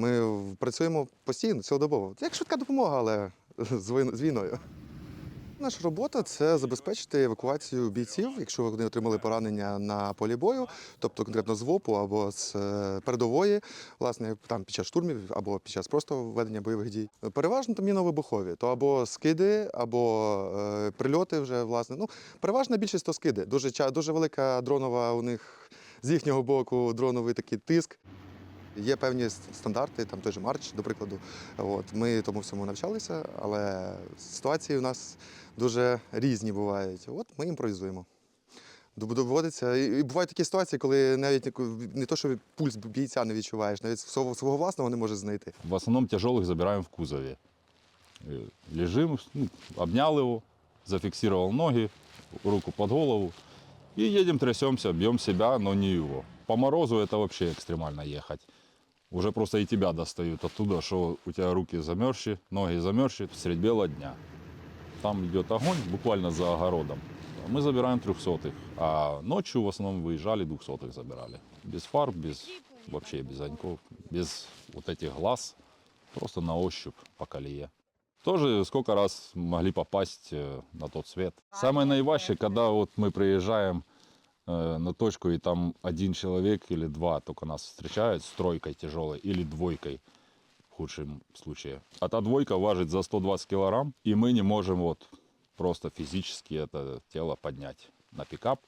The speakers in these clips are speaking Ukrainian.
Ми працюємо постійно, цілодобово. Це як швидка допомога, але з війн- з війною. Наша робота це забезпечити евакуацію бійців, якщо вони отримали поранення на полі бою, тобто конкретно з ВОПу або з е, передової, власне, там під час штурмів або під час просто ведення бойових дій. Переважно там міновибухові, то або скиди, або е, прильоти вже власне. Ну, переважна більшість то скиди. Дуже дуже велика дронова у них з їхнього боку дроновий такий тиск. Є певні с- стандарти, там той же Марч, до прикладу. От ми тому всьому навчалися, але ситуації у нас дуже різні бувають. От ми імпровізуємо. Дов- Доводиться. І і бувають такі ситуації, коли навіть яку- не то, що пульс бійця не відчуваєш, навіть свого, свого власного не можеш знайти. В основном тяжелых забираем в кузове. Э, Лежим, ну, обнял его, зафиксировал ноги, руку под голову. И едем, трясемся, бьем себя, но не его. По морозу это вообще экстремально ехать. Уже просто и тебя достают оттуда, что у тебя руки замерзшие, ноги замерзшие средь бела дня. Там идет огонь буквально за огородом. Мы забираем трехсотых, а ночью в основном выезжали двухсотых забирали. Без фар, без вообще без огоньков, без вот этих глаз, просто на ощупь по колее. Тоже сколько раз могли попасть э, на тот свет. Самое наиважче, когда вот мы приезжаем э, на точку, и там один человек или два только нас встречают с тройкой тяжелой или двойкой в худшем случае. А та двойка важит за 120 килограмм, и мы не можем вот просто физически это тело поднять на пикап.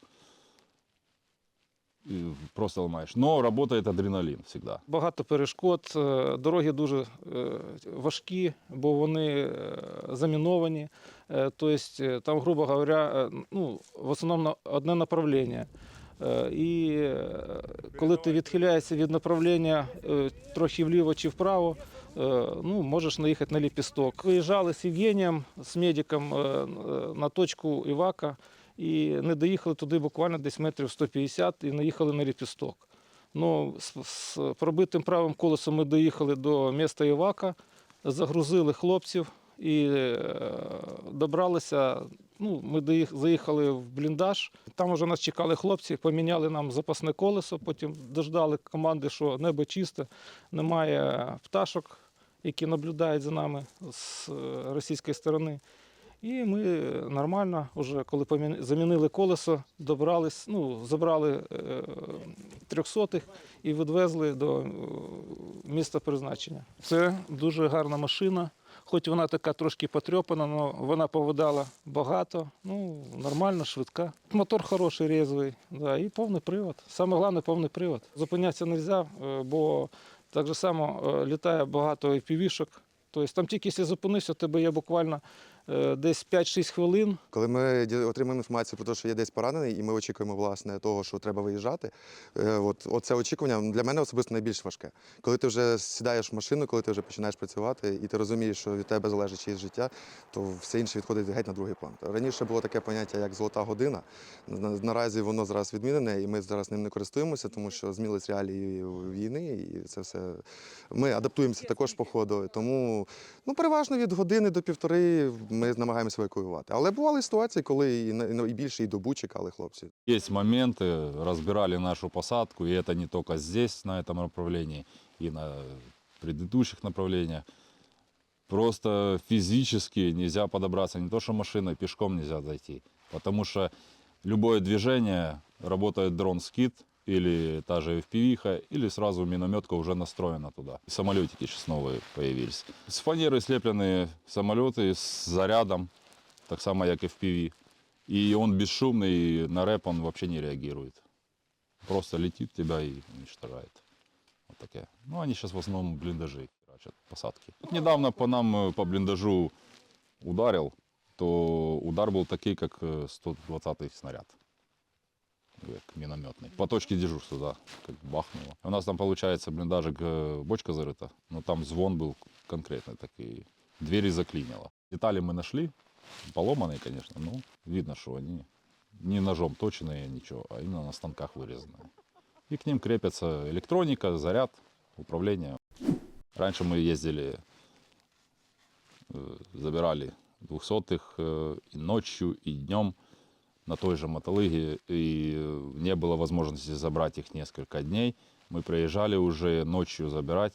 Просто ломаешь. Но работает адреналин всегда. Багато перешкод, е, дороги дуже е, важкі, бо вони е, заміновані. Тобто там, грубо говоря, ну, в основному одне направлення. І коли ти відхиляєшся від направлення трохи вліво чи вправо, ну, можеш наїхати на ліпісток. Виїжджали з Євгенієм, з медиком на точку Івака і не доїхали туди буквально десь метрів 150 і наїхали на ліпісток. Ну, з, з пробитим правим колесом ми доїхали до міста Івака, загрузили хлопців і е, добралися. Ну, ми доїх- заїхали в бліндаж. Там вже нас чекали хлопці, поміняли нам запасне колесо, потім дождали команди, що небо чисте, немає пташок, які наблюдають за нами з е, російської сторони. І ми нормально, вже коли замінили колесо, добрались, ну, забрали е, трьохсотих і відвезли до е, міста призначення. Це дуже гарна машина. Хоч вона така трошки потрьопана, але вона повидала багато. Ну, нормально, швидка. Мотор хороший, резвий, да, і повний привод. Саме головне повний привод. Зупинятися не можна, бо так само е, літає багато FPV-шок. Тобто там тільки якщо зупинився, у тебе є буквально е, десь 5-6 хвилин. Коли ми отримаємо інформацію про те, що є десь поранений, і ми очікуємо власне того, що треба виїжджати. е, От оце очікування для мене особисто найбільш важке. Коли ти вже сідаєш в машину, коли ти вже починаєш працювати, і ти розумієш, що від тебе залежить чиєсь життя, то все інше відходить геть на другий план. Раніше було таке поняття, як золота година. Наразі воно зараз відмінене, і ми зараз ним не користуємося, тому що змінились реалії війни, і це все ми адаптуємося також по ходу. Тому ну переважно від години до півтори ми намагаємося евакуювати. Але бували ситуації, коли і, на- і більше і добу чекали хлопці. Есть моменты, разбирали нашу посадку, и это не только здесь, на этом направлении, и на предыдущих направлениях. Просто физически нельзя подобраться, не то что машиной, пешком нельзя зайти. Потому что любое движение, работает дрон-скид, или та же FPV, или сразу минометка уже настроена туда. Самолетики сейчас новые появились. С фанеры слепленные самолеты с зарядом, так само, как FPV. И он бесшумный, и на рэп он вообще не реагирует. Просто летит тебя и уничтожает. Вот такая. Ну, они сейчас в основном блиндажи херачат, посадки. Вот недавно по нам, э, по блиндажу ударил, то удар был такой, как э, 120-й снаряд. Как минометный. По точке дежурства, да, как бахнуло. У нас там, получается, блиндажик, э, бочка зарыта, но там звон был конкретный такой. Двери заклинило. Детали мы нашли, поломанные, конечно, но видно, что они не ножом точенные, ничего, а именно на станках вырезанные. И к ним крепится электроника, заряд, управление. Раньше мы ездили, э, забирали двухсотых э, и ночью, и днем на той же мотолыге, и не было возможности забрать их несколько дней. Мы приезжали уже ночью забирать,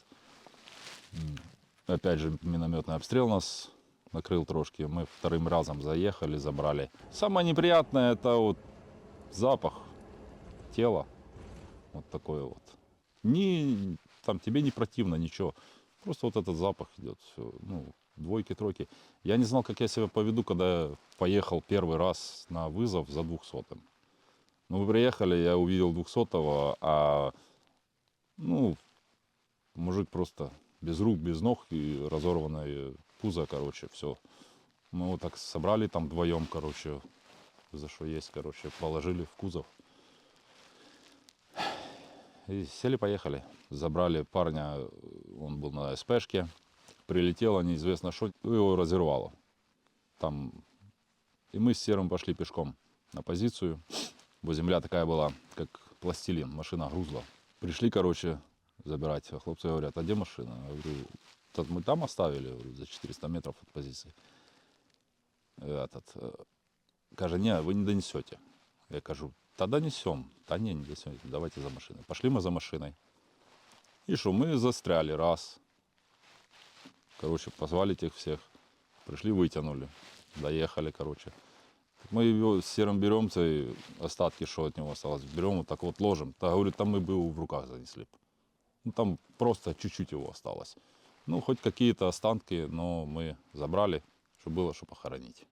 Опять же, минометный обстрел нас накрыл трошки. Мы вторым разом заехали, забрали. Самое неприятное это вот запах тела. Вот такое вот. Ни, там тебе не противно, ничего. Просто вот этот запах идет. Все, ну, двойки, тройки. Я не знал, как я себя поведу, когда поехал первый раз на вызов за двухсотым. Ну, мы приехали, я увидел двухсотого, а ну, мужик просто без рук, без ног и разорванное пузо, короче, все. Мы вот так собрали там вдвоем, короче, за что есть, короче, положили в кузов. И сели, поехали. Забрали парня, он был на СПшке. Прилетело неизвестно что, его разорвало. Там... И мы с Серым пошли пешком на позицию. Бо земля такая была, как пластилин, машина грузла. Пришли, короче, забирать. А хлопцы говорят, а где машина? Я говорю, «Та мы там оставили, за 400 метров от позиции. Этот, э, каже, не, вы не донесете. Я кажу, та донесем. Та не, не донесете, давайте за машиной. Пошли мы за машиной. И что, мы застряли раз. Короче, позвали тех всех. Пришли, вытянули. Доехали, короче. Мы его с серым берем, и остатки, что от него осталось, берем, вот так вот ложим. Та говорит, там мы бы его в руках занесли. б». Ну, там просто чуть-чуть его осталось. Ну, хоть какие-то останки, но мы забрали, чтобы было что похоронить.